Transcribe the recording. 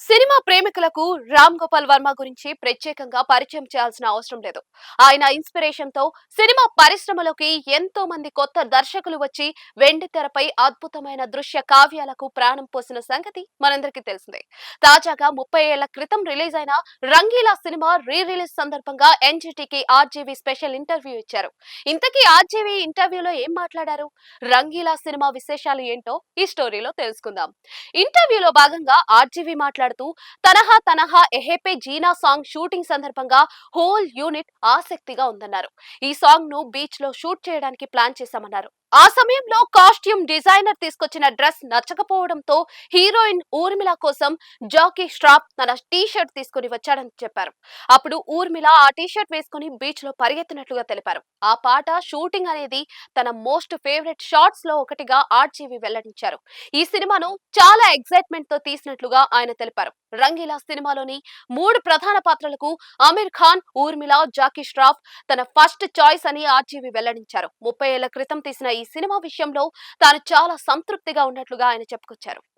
Cinema ప్రేమికులకు రామ్ గోపాల్ వర్మ గురించి ప్రత్యేకంగా పరిచయం చేయాల్సిన అవసరం లేదు. ఆయన ఇన్స్పిరేషన్తో సినిమా పరిశ్రమలోకి ఎంతో మంది కొత్త దర్శకులు వచ్చి వెండి తెరపై అద్భుతమైన దృశ్య కావ్యాలకు ప్రాణం పోసిన సంగతి మనందరికీ తెలిసిందే. తాజాగా ముప్పై ఏళ్ళ క్రితం రిలీజ్ అయిన రంగీలా సినిమా రీ రిలీజ్ సందర్భంగా ఎన్జిటికి ఆర్జీవి స్పెషల్ ఇంటర్వ్యూ ఇచ్చారు. ఇంతకీ ఆర్జీవి ఇంటర్వ్యూలో ఏం మాట్లాడారు? రంగీలా సినిమా విశేషాలు ఏంటో ఈ స్టోరీలో తెలుసుకుందాం. ఇంటర్వ్యూలో భాగంగా ఆర్జీవి మాట్లాడుతూ తనహా తనహా ఎహెపే జీనా సాంగ్ షూటింగ్ సందర్భంగా హోల్ యూనిట్ ఆసక్తిగా ఉందన్నారు. ఈ సాంగ్ను బీచ్లో షూట్ చేయడానికి ప్లాన్ చేశామన్నారు. ఆ సమయంలో కాస్ట్యూమ్ డిజైనర్ తీసుకొచ్చిన డ్రెస్ నచ్చకపోవడంతో హీరోయిన్ ఊర్మిళ కోసం జాకీ ష్రాప్ తన టీషర్ట్ తీసుకుని వచ్చాడని చెప్పారు. అప్పుడు ఊర్మిళ ఆ టీ షర్ట్ వేసుకుని బీచ్లో పరిగెత్తినట్లుగా తెలిపారు. ఆ పాట షూటింగ్ అనేది తన మోస్ట్ ఫేవరెట్ షార్ట్స్లో ఒకటిగా ఆర్జీవి వెల్లడించారు. ఈ సినిమాను చాలా ఎక్సైట్మెంట్తో తీసినట్లుగా ఆయన తెలిపారు. రంగీలా సినిమాలోని మూడు ప్రధాన పాత్రలకు ఆమిర్ ఖాన్ ఊర్మిళ జాకీ ష్రాఫ్ తన ఫస్ట్ చాయిస్ అని ఆర్జీవి వెల్లడించారు. ముప్పై ఏళ్ళ క్రితం తీసిన ఈ సినిమా విషయంలో తాను చాలా సంతృప్తిగా ఉన్నట్లుగా ఆయన చెప్పుకొచ్చారు.